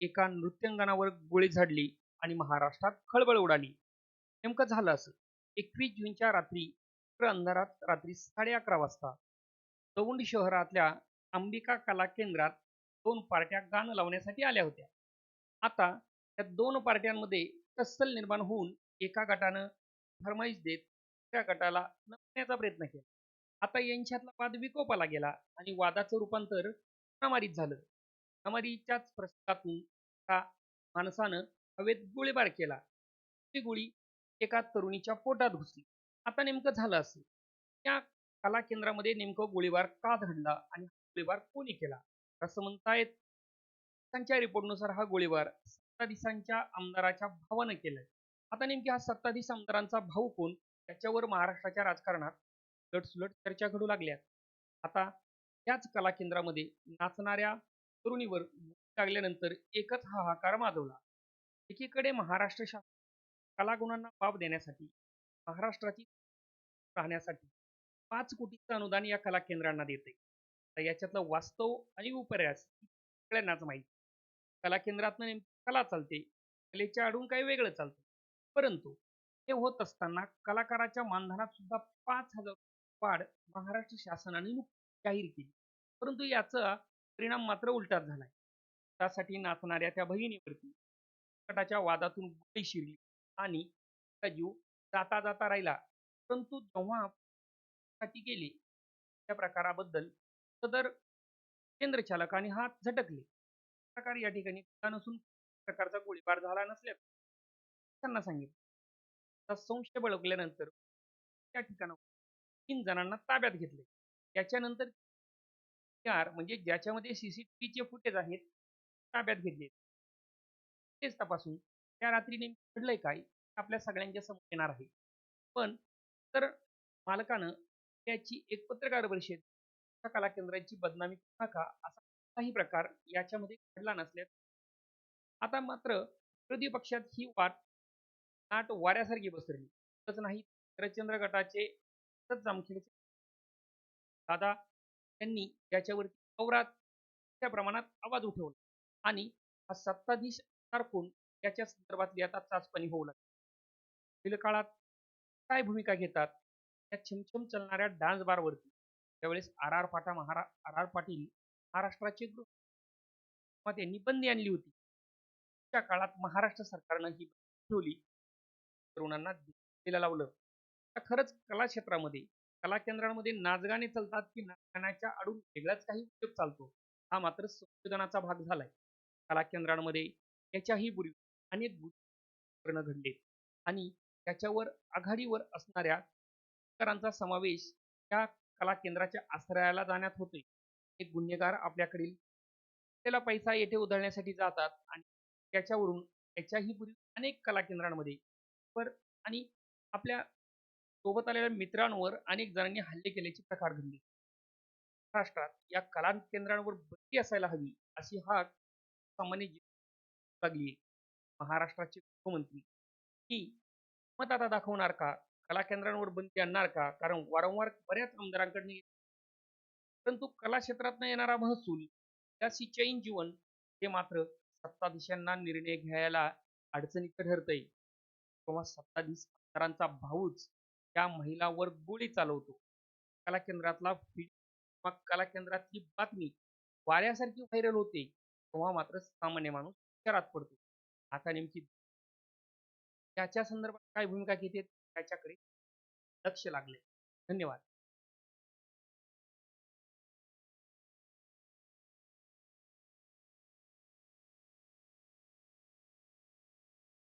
एका नृत्यांगनावर गोळी झाडली आणि महाराष्ट्रात खळबळ उडाली. नेमकं झालं असं. एकवीस जूनच्या रात्री अंधारात रात्री साडे अकरा वाजता दौंड शहरातल्या अंबिका कला केंद्रात दोन पार्ट्या गाणं लावण्यासाठी आल्या होत्या. आता त्या दोन पार्ट्यांमध्ये टस्सल निर्माण होऊन एका गटानं फरमाईश देत त्या गटाला नमण्याचा प्रयत्न केला. आता यांच्यातला वाद विकोपाला गेला आणि वादाचं रूपांतर हाणामारीत झालं. समाधीच्याच प्रसंगातून एका माणसानं हवेत गोळीबार केला. ती गोळी एका तरुणीच्या पोटात घुसली. आता नेमकं झालं असेल त्या कला केंद्रामध्ये नेमकं गोळीबार का घडला आणि गोळीबार कोणी केला? असं म्हणतायत त्यांच्या रिपोर्टनुसार हा गोळीबार सत्ताधीशांच्या आमदाराच्या भावानं केलाय. आता नेमकी हा सत्ताधीश आमदारांचा भाऊ कोण? त्याच्यावर महाराष्ट्राच्या राजकारणात लटसुलट चर्चा घडू लागल्या आता त्याच कला केंद्रामध्ये नाचणाऱ्या तरुणीवर टाकल्यानंतर लागल्यानंतर एकच हाहाकार माजवला. एकीकडे महाराष्ट्र शासन कलागुणांना वाव देण्यासाठी महाराष्ट्राची राहण्यासाठी पाच कोटीचं अनुदान या कला केंद्रांना देते. तर याच्यातलं वास्तव आणि उपर्यास सगळ्यांनाच माहिती. कला केंद्रातनं नेमकी कला चालते कलेच्या आडून काही वेगळं चालतं. परंतु हे होत असताना कलाकाराच्या मानधनात सुद्धा पाच हजार वाढ महाराष्ट्र शासनाने जाहीर केली. परंतु याचा परिणाम मात्र उलटाच झालाय. त्यासाठी नाचणाऱ्या त्या बहिणीवरती कटाच्या वादातून गोळी शिरली आणि त्याचा जीव जाता जाता राहिला. परंतु जेव्हा साठी गेली त्या प्रकाराबद्दल सदर केंद्रचालकाने हात झटकले. प्रकार या ठिकाणी नसून प्रकारचा गोळीबार झाला नसल्या त्यांना सांगितलं. संशय बळकल्यानंतर त्या ठिकाणावर तीन जणांना ताब्यात घेतले त्याच्यानंतर चार म्हणजे ज्याच्यामध्ये सीसीटीव्हीचे फुटेज आहेत ताब्यात घेतले तेच तपासून. त्या रात्री नेमकं घडलंय काय आपल्या सगळ्यांच्या समोर येणार आहे. पण तर मालकानं त्याची एक पत्रकार परिषद कला केंद्राची बदनामी करू नका असा काही प्रकार याच्यामध्ये घडला नसल्यास. आता मात्र विरोधी पक्षात ही वाट नाट वाऱ्यासारखी पसरली. तसंच नाही शरदचंद्र गटाचे जामखेडचे. दादा त्यांनी याच्यावरती मोठ्या प्रमाणात आवाज उठवला. आणि हा सत्ताधीश कोण याच्या संदर्भातली आता चाचपणी होऊ लागली. पुढील काळात काय भूमिका घेतात? त्या छमछम चलणाऱ्या डान्स बारवरती. त्यावेळेस आर आर पाटा महारा आर आर पाटील महाराष्ट्राचे गृह त्यांनी बंदी आणली होती. त्या काळात महाराष्ट्र सरकारनं ही ठेवली. तरुणांना दिला लावलं. खरंच कला क्षेत्रामध्ये कला केंद्रांमध्ये नाचगाणे चालतात की नाचगाण्याच्या आडून वेगळाच काही उद्योग चालतो. हा मात्र संशोधनाचा भाग झालाय. कला केंद्रांमध्ये याच्याही पूर्वी अनेक प्रकरणं घडले. आणि त्याच्यावर आघाडीवर असणाऱ्या करांचा समावेश या कला केंद्राच्या आश्रयाला जाण्यात होते एक गुन्हेगार आपल्याकडील त्याला पैसा येथे उधळण्यासाठी जातात आणि त्याच्यावरून त्याच्याही पूर्वी अनेक कला केंद्रांमध्ये पर आणि आपल्या सोबत आलेल्या मित्रांवर अनेक जणांनी हल्ले केल्याचे प्रकार घडले. महाराष्ट्रात या कला केंद्रांवर बंदी असायला हवी अशी हाक सामान्य लागली. महाराष्ट्राचे मुख्यमंत्री की मत आता दाखवणार का? कला केंद्रांवर बंदी आणणार का? कारण वारंवार बऱ्याच आमदारांकडून परंतु कला क्षेत्रात येणारा महसूल या चैन जीवन हे मात्र सत्ताधीशांना निर्णय घ्यायला अडचणीचं ठरतंय. तेव्हा सत्ताधीश आमदारांचा भाऊच त्या महिलावर गोळी चालवतो. कला केंद्रातला कला केंद्रातली बातमी वाऱ्यासारखी व्हायरल होते तेव्हा मात्र सामान्य माणूस विचारात पडतो. आता नेमकी त्याच्या संदर्भात काय भूमिका घेते त्याच्याकडे लक्ष लागले धन्यवाद.